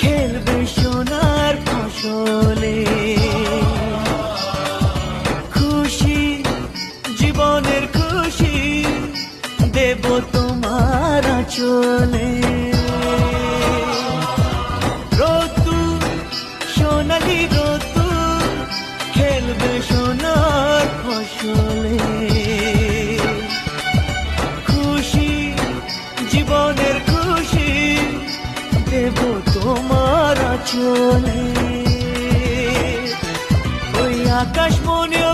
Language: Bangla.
খেলবে সোনার ফসলে। খুশি জীবনের খুশি দেব তোমার চলে রোদ্দুর সোনালি রোদ্দুর চলে। ওই আকাশ মনেও